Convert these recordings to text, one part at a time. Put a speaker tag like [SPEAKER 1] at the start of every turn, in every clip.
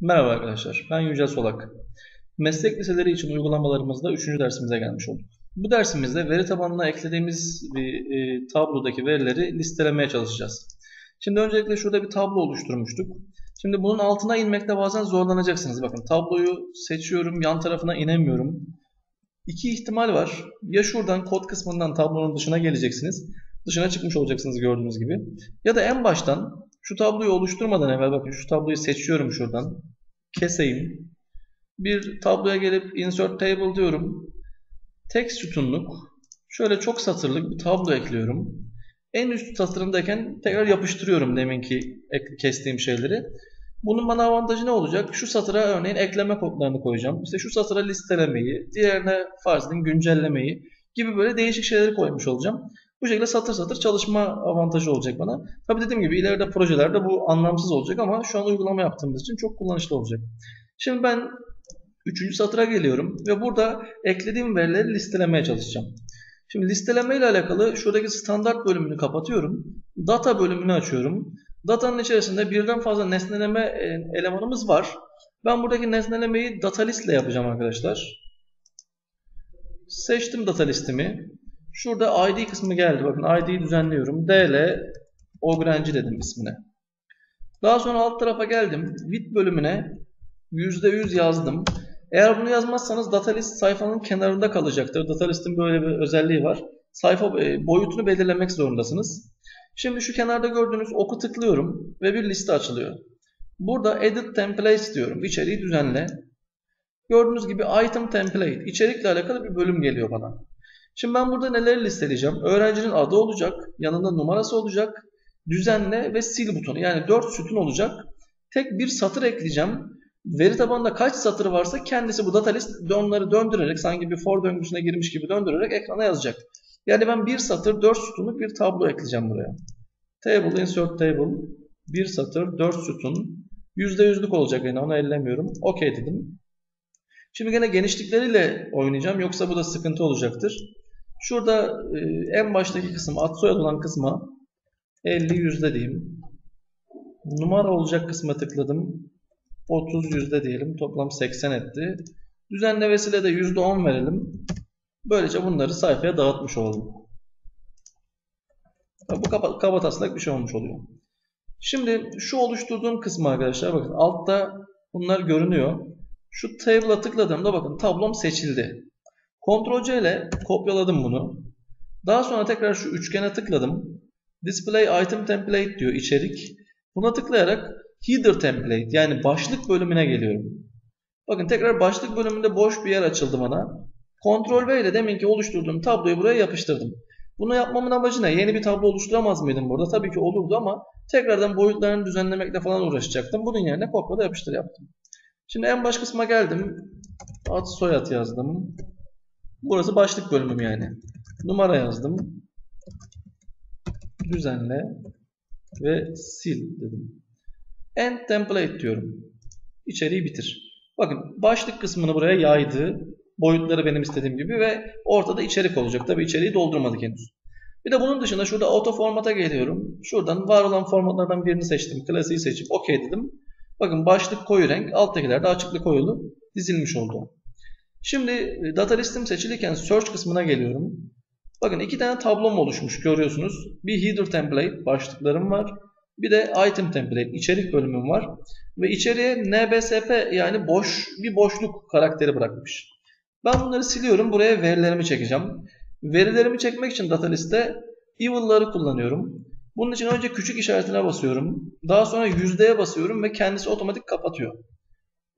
[SPEAKER 1] Merhaba arkadaşlar, ben Yücel Solak. Meslek liseleri için uygulamalarımızda 3. dersimize gelmiş olduk. Bu dersimizde veri tabanına eklediğimiz bir e, tablodaki verileri listelemeye çalışacağız. Şimdi öncelikle şurada bir tablo oluşturmuştuk. Şimdi bunun altına inmekte bazen zorlanacaksınız. Bakın tabloyu seçiyorum, yan tarafına inemiyorum. İki ihtimal var. Ya şuradan kod kısmından tablonun dışına geleceksiniz. Dışına çıkmış olacaksınız gördüğünüz gibi. Ya da en baştan şu tabloyu oluşturmadan evvel bakın şu tabloyu seçiyorum şuradan. Keseyim. Bir tabloya gelip insert table diyorum. Tek sütunluk. Şöyle çok satırlık bir tablo ekliyorum. En üst satırındayken tekrar yapıştırıyorum deminki kestiğim şeyleri. Bunun bana avantajı ne olacak? Şu satıra örneğin ekleme kodlarını koyacağım. İşte şu satıra listelemeyi, diğerine farz edin güncellemeyi gibi böyle değişik şeyleri koymuş olacağım. Bu şekilde satır satır çalışma avantajı olacak bana. Tabi dediğim gibi ileride projelerde bu anlamsız olacak ama şu an uygulama yaptığımız için çok kullanışlı olacak. Şimdi ben üçüncü satıra geliyorum ve burada eklediğim verileri listelemeye çalışacağım. Şimdi listeleme ile alakalı şuradaki standart bölümünü kapatıyorum. Data bölümünü açıyorum. Datanın içerisinde birden fazla nesneleme e, elemanımız var. Ben buradaki nesnelemeyi data list ile yapacağım arkadaşlar. Seçtim data listimi. Şurada ID kısmı geldi. Bakın ID'yi düzenliyorum. DL Ogrenci dedim ismine. Daha sonra alt tarafa geldim. With bölümüne %100 yazdım. Eğer bunu yazmazsanız datalist sayfanın kenarında kalacaktır. Datalist'in böyle bir özelliği var. Sayfa e, boyutunu belirlemek zorundasınız. Şimdi şu kenarda gördüğünüz oku tıklıyorum ve bir liste açılıyor. Burada Edit Templates diyorum. İçeriği düzenle. Gördüğünüz gibi Item Template. İçerikle alakalı bir bölüm geliyor bana. Şimdi ben burada neleri listeleyeceğim? Öğrencinin adı olacak, yanında numarası olacak, düzenle ve sil butonu. Yani 4 sütun olacak. Tek bir satır ekleyeceğim. Veri tabanında kaç satır varsa kendisi bu data list onları döndürerek sanki bir for döngüsüne girmiş gibi döndürerek ekrana yazacak. Yani ben bir satır 4 sütunluk bir tablo ekleyeceğim buraya. Table, insert table, bir satır 4 sütun. %100'lük olacak yani onu ellemiyorum. OK dedim. Şimdi gene genişlikleriyle oynayacağım yoksa bu da sıkıntı olacaktır. Şurada e, en baştaki kısım ad soyad olan kısma 50 yüzde diyeyim. Numara olacak kısma tıkladım. 30 yüzde diyelim. Toplam 80 etti. Düzenle vesile de yüzde 10 verelim. Böylece bunları sayfaya dağıtmış olalım. Bu kaba, kaba bir şey olmuş oluyor. Şimdi şu oluşturduğum kısmı arkadaşlar bakın altta bunlar görünüyor. Şu table'a tıkladığımda bakın tablom seçildi. Ctrl C ile kopyaladım bunu. Daha sonra tekrar şu üçgene tıkladım. Display Item Template diyor içerik. Buna tıklayarak Header Template yani başlık bölümüne geliyorum. Bakın tekrar başlık bölümünde boş bir yer açıldı bana. Ctrl V ile deminki oluşturduğum tabloyu buraya yapıştırdım. Bunu yapmamın amacı ne? Yeni bir tablo oluşturamaz mıydım burada? Tabii ki olurdu ama tekrardan boyutlarını düzenlemekle falan uğraşacaktım. Bunun yerine kopyala yapıştır yaptım. Şimdi en baş kısma geldim. Ad soyad yazdım. Burası başlık bölümüm yani. Numara yazdım. Düzenle ve sil dedim. End template diyorum. İçeriği bitir. Bakın başlık kısmını buraya yaydı. Boyutları benim istediğim gibi ve ortada içerik olacak. Tabi içeriği doldurmadık henüz. Bir de bunun dışında şurada auto formata geliyorum. Şuradan var olan formatlardan birini seçtim. Klasiği seçip OK dedim. Bakın başlık koyu renk, alttakiler de açıklı koyulu dizilmiş oldu. Şimdi e, data listim seçilirken search kısmına geliyorum. Bakın iki tane tablom oluşmuş görüyorsunuz. Bir header template başlıklarım var. Bir de item template içerik bölümüm var. Ve içeriye nbsp yani boş bir boşluk karakteri bırakmış. Ben bunları siliyorum. Buraya verilerimi çekeceğim. Verilerimi çekmek için data liste evil'ları kullanıyorum. Bunun için önce küçük işaretine basıyorum. Daha sonra yüzdeye basıyorum ve kendisi otomatik kapatıyor.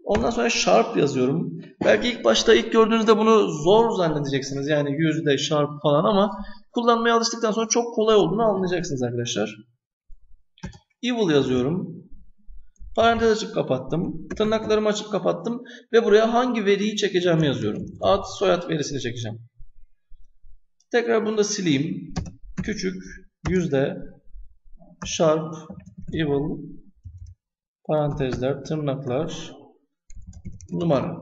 [SPEAKER 1] Ondan sonra sharp yazıyorum. Belki ilk başta ilk gördüğünüzde bunu zor zannedeceksiniz. Yani yüzde sharp falan ama kullanmaya alıştıktan sonra çok kolay olduğunu anlayacaksınız arkadaşlar. Evil yazıyorum. Parantez açıp kapattım. Tırnaklarımı açıp kapattım. Ve buraya hangi veriyi çekeceğimi yazıyorum. Ad soyad verisini çekeceğim. Tekrar bunu da sileyim. Küçük yüzde sharp evil parantezler tırnaklar numara.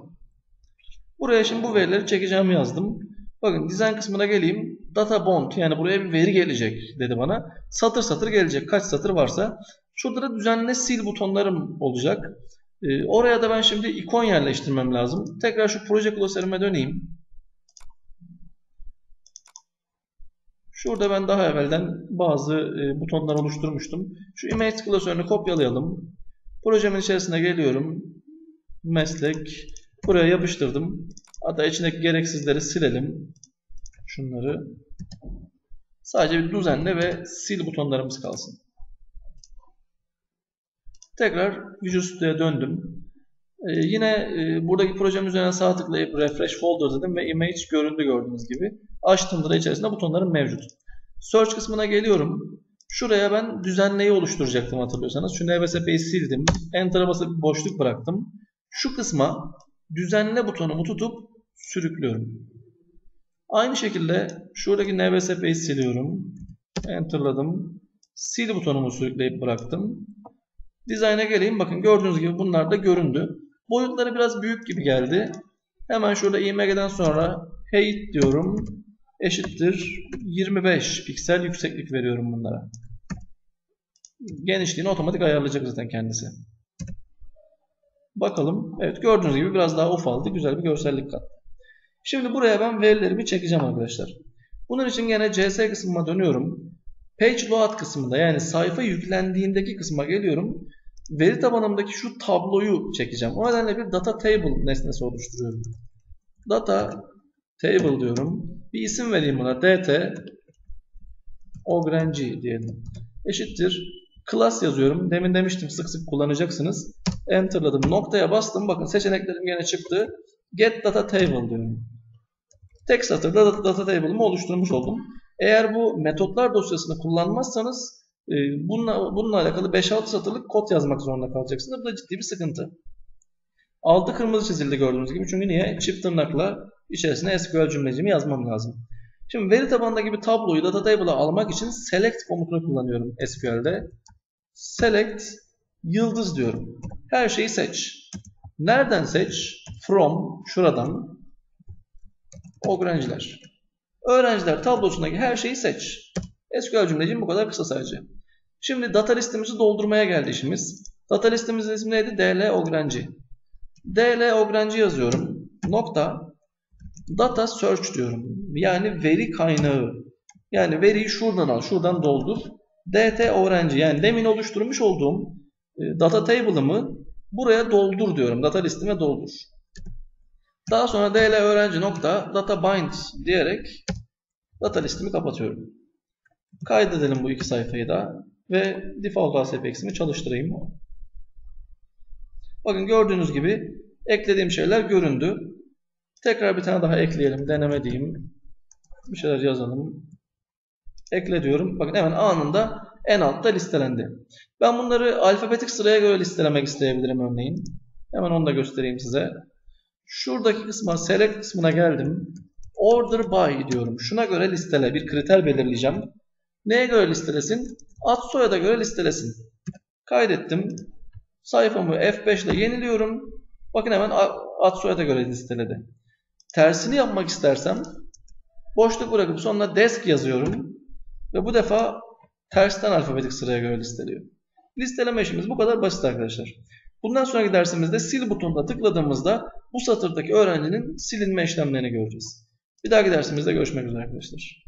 [SPEAKER 1] Buraya şimdi bu verileri çekeceğimi yazdım. Bakın dizayn kısmına geleyim. Data bond yani buraya bir veri gelecek dedi bana. Satır satır gelecek. Kaç satır varsa. Şurada da düzenle sil butonlarım olacak. Ee, oraya da ben şimdi ikon yerleştirmem lazım. Tekrar şu proje klasörüme döneyim. Şurada ben daha evvelden bazı e, butonlar oluşturmuştum. Şu image klasörünü kopyalayalım. Projemin içerisine geliyorum. Meslek. Buraya yapıştırdım. Hatta içindeki gereksizleri silelim. Şunları. Sadece bir düzenle ve sil butonlarımız kalsın. Tekrar Visual Studio'ya döndüm. Ee, yine e, buradaki projem üzerine sağ tıklayıp Refresh Folder dedim ve Image göründü gördüğünüz gibi. Açtığımda da içerisinde butonlarım mevcut. Search kısmına geliyorum. Şuraya ben düzenleyi oluşturacaktım hatırlıyorsanız. Şu NBSP'yi sildim. Enter'a basıp boşluk bıraktım. Şu kısma düzenle butonumu tutup sürüklüyorum. Aynı şekilde şuradaki NBSP'yi siliyorum. Enter'ladım. Sil butonumu sürükleyip bıraktım. Design'a geleyim. Bakın gördüğünüz gibi bunlar da göründü. Boyutları biraz büyük gibi geldi. Hemen şurada IMG'den sonra height diyorum. Eşittir 25 piksel yükseklik veriyorum bunlara. Genişliğini otomatik ayarlayacak zaten kendisi. Bakalım. Evet gördüğünüz gibi biraz daha ufaldı. Güzel bir görsellik kattı. Şimdi buraya ben verilerimi çekeceğim arkadaşlar. Bunun için yine CS kısmına dönüyorum. Page load kısmında yani sayfa yüklendiğindeki kısma geliyorum. Veri tabanımdaki şu tabloyu çekeceğim. O nedenle bir data table nesnesi oluşturuyorum. Data table diyorum. Bir isim vereyim buna. dt ogrenci diyelim. Eşittir. Class yazıyorum. Demin demiştim sık sık kullanacaksınız. Enter'ladım. Noktaya bastım. Bakın seçeneklerim yine çıktı. Get data table diyorum. Tek satırda data, table'ımı oluşturmuş oldum. Eğer bu metotlar dosyasını kullanmazsanız e, bununla, bununla alakalı 5-6 satırlık kod yazmak zorunda kalacaksınız. Bu da ciddi bir sıkıntı. Altı kırmızı çizildi gördüğünüz gibi. Çünkü niye? Çift tırnakla içerisine SQL cümlecimi yazmam lazım. Şimdi veri tabanında gibi tabloyu data table'a almak için select komutunu kullanıyorum SQL'de. Select yıldız diyorum. Her şeyi seç. Nereden seç? From şuradan öğrenciler. Öğrenciler tablosundaki her şeyi seç. SQL cümlecim bu kadar kısa sadece. Şimdi data listemizi doldurmaya geldi işimiz. Data listemizin ismi neydi? DL öğrenci. DL öğrenci yazıyorum. Nokta. Data search diyorum. Yani veri kaynağı. Yani veriyi şuradan al, şuradan doldur. DT öğrenci yani demin oluşturmuş olduğum e, data table'ımı buraya doldur diyorum. Data listime doldur. Daha sonra dl öğrenci nokta data bind diyerek data listimi kapatıyorum. Kaydedelim bu iki sayfayı da ve default ASPX'imi çalıştırayım. Bakın gördüğünüz gibi eklediğim şeyler göründü. Tekrar bir tane daha ekleyelim. Deneme diyeyim. Bir şeyler yazalım. Ekle diyorum. Bakın hemen anında en altta listelendi. Ben bunları alfabetik sıraya göre listelemek isteyebilirim örneğin. Hemen onu da göstereyim size. Şuradaki kısma select kısmına geldim. Order by diyorum. Şuna göre listele. Bir kriter belirleyeceğim. Neye göre listelesin? Ad soyada göre listelesin. Kaydettim. Sayfamı F5 ile yeniliyorum. Bakın hemen ad soyada göre listeledi. Tersini yapmak istersem boşluk bırakıp sonuna desk yazıyorum. Ve bu defa tersten alfabetik sıraya göre listeliyor. Listeleme işimiz bu kadar basit arkadaşlar. Bundan sonraki dersimizde sil butonuna tıkladığımızda bu satırdaki öğrencinin silinme işlemlerini göreceğiz. Bir dahaki dersimizde görüşmek üzere arkadaşlar.